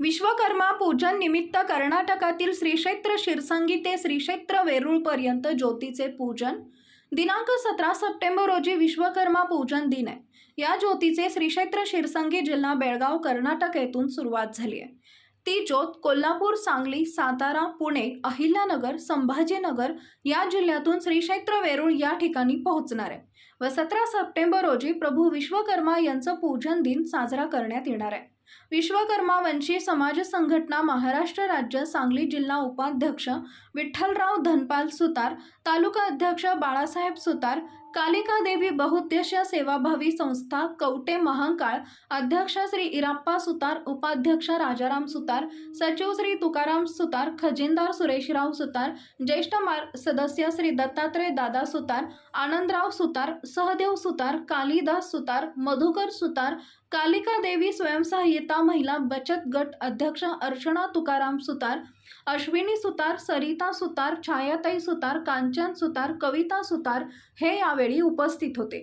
विश्वकर्मा पूजन निमित्त कर्नाटकातील श्रीक्षेत्र शिरसंगी ते श्रीक्षेत्र वेरूळपर्यंत ज्योतीचे पूजन. दिनांक सतरा सप्टेंबर रोजी विश्वकर्मा पूजन दिन आहे. या ज्योतीचे श्रीक्षेत्र शिरसंगी जिल्हा बेळगाव कर्नाटक येथून सुरुवात झाली आहे. ती ज्योत कोल्हापूर सांगली सातारा पुणे अहिल्यानगर संभाजीनगर या जिल्ह्यातून श्रीक्षेत्र वेरूळ या ठिकाणी पोहोचणार आहे व सतरा सप्टेंबर रोजी प्रभू विश्वकर्मा यांचं पूजन दिन साजरा करण्यात येणार आहे. विश्वकर्मा वंशी समाज संघटना महाराष्ट्र राज्य सांगली जिल्हा उपाध्यक्ष विठ्ठलराव धनपाल सुतार तालुका अध्यक्ष बाळासाहेब सुतार कालिका देवी बहुद्देशीय सेवाभावी संस्था कवटे महांकाळ अध्यक्ष श्री इराप्पा सुतार उपाध्यक्ष राजाराम सुतार सचिव श्री तुकाराम सुतार खजिनदार सुरेशराव सुतार ज्येष्ठ मार सदस्य श्री दत्तात्रय दादा सुतार आनंदराव सुतार सहदेव सुतार कालिदास सुतार मधुकर सुतार कालिका देवी स्वयंसहाय्यता महिला बचत गट अध्यक्ष अर्चना तुकाराम सुतार अश्विनी सुतार सरिता सुतार छायाताई सुतार कांचन सुतार कविता सुतार हे यावेळी उपस्थित होते.